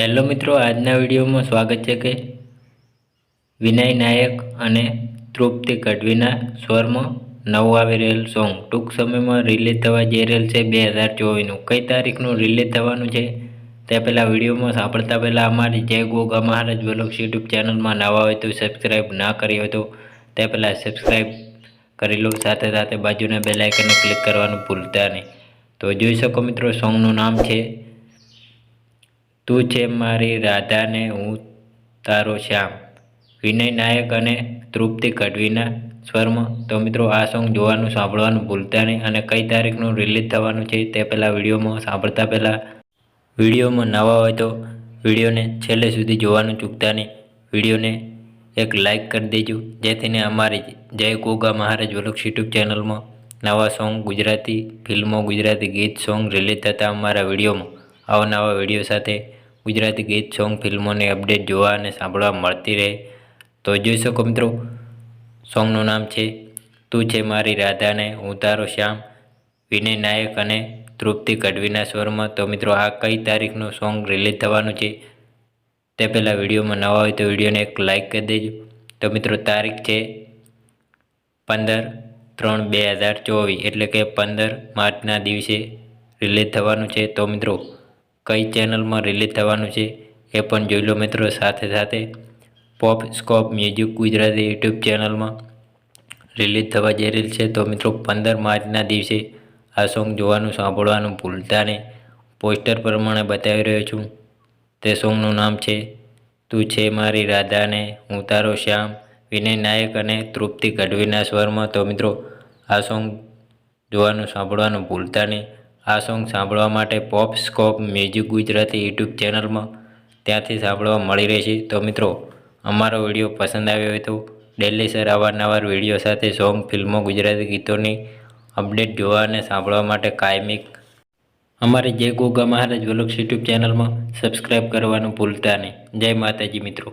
Hello મિત્રો, આજના વિડીયોમાં સ્વાગત છે કે વિનય નાયક અને તૃપ્તિ ગઢવીના સ્વરમાં નવું આવી રહેલ સોંગ. ટૂંક સમયમાં રિલીઝ થવા જઈ રહેલ છે બે હજાર ચોવીસનું. કઈ તારીખનું રિલીઝ થવાનું છે તે પહેલાં વિડીયોમાં સાંભળતા પહેલાં અમારી જય ગોગા મહારાજ બ્લોગ્સ યુટ્યુબ ચેનલમાં નવા હોય તો સબસ્ક્રાઈબ ના કરી હોય તો તે પહેલાં સબસ્ક્રાઈબ કરી લો. સાથે સાથે બાજુના બેલાઇકનને ક્લિક કરવાનું ભૂલતા નહીં. તો જોઈ શકો મિત્રો, સોંગનું નામ છે તું છે મારી રાધાને, હું તારો શ્યામ. વિનય નાયક અને તૃપ્તિ ગઢવીના સ્વરમાં. તો મિત્રો, આ સોંગ જોવાનું, સાંભળવાનું ભૂલતા નહીં અને કઈ તારીખનું રિલીઝ થવાનું છે તે પહેલાં વિડીયોમાં સાંભળતા પહેલાં વિડીયોમાં નવા હોય તો વિડીયોને છેલ્લે સુધી જોવાનું ચૂકતા નહીં. વિડીયોને એક લાઇક કરી દેજો. જેથીને અમારી જય કોગા મહારાજ વલક્ષ યુટ્યુબ ચેનલમાં નવા સોંગ ગુજરાતી ફિલ્મો, ગુજરાતી ગીત સોંગ રિલીઝ થતા અમારા વિડીયોમાં. આવા નવા વીડિયો સાથે ગુજરાતી ગીત, સોંગ, ફિલ્મોની અપડેટ જોવા અને સાંભળવા મળતી રહે. તો જોઈ શકો મિત્રો, સોંગનું નામ છે, તું છે મારી રાધાને, હું તારો શ્યામ, વિનય નાયક અને તૃપ્તિ કડવીના સ્વરમાં. તો મિત્રો, આ કઈ તારીખનું સોંગ રિલીઝ થવાનું છે, તે પહેલાં વિડીયોમાં નવા હોય તો વિડીયોને એક લાઇક કરી દેજો. તો મિત્રો, તારીખ છે પંદર ત્રણ બે હજાર ચોવીસ, એટલે કે પંદર માર્ચના દિવસે રિલીઝ થવાનું છે. તો મિત્રો કઈ ચેનલમાં રિલીઝ થવાનું છે એ પણ જોઈ લો મિત્રો. સાથે સાથે pop scope music Gujarati YouTube ચેનલમાં રિલીઝ થવા જઈ રહેલ છે. તો મિત્રો પંદર માર્ચના દિવસે આ સોંગ જોવાનું સાંભળવાનું ભૂલતા નહીં. પોસ્ટર પ્રમાણે બતાવી રહ્યો છું. તે સોંગનું નામ છે તું છે મારી રાધાને, હું તારો શ્યામ, વિનય નાયક અને તૃપ્તિ ગઢવીના સ્વરમાં. તો મિત્રો આ સોંગ જોવાનું સાંભળવાનું ભૂલતા નહીં. આ સોંગ સાંભળવા માટે pop scope music Gujarati YouTube ચેનલમાં ત્યાંથી સાંભળવા મળી રહેશે. તો મિત્રો, અમારો વીડિયો પસંદ આવ્યો હોય તો ડેલી સર અવારનવાર વીડિયો સાથે સોંગ, ફિલ્મો, ગુજરાતી ગીતોની અપડેટ જોવા અને સાંભળવા માટે કાયમિક. અમારી જય ગોગા મહારાજ વલોક્સ યુટ્યુબ ચેનલમાં સબસ્ક્રાઈબ કરવાનું ભૂલતા નહીં. જય માતાજી મિત્રો.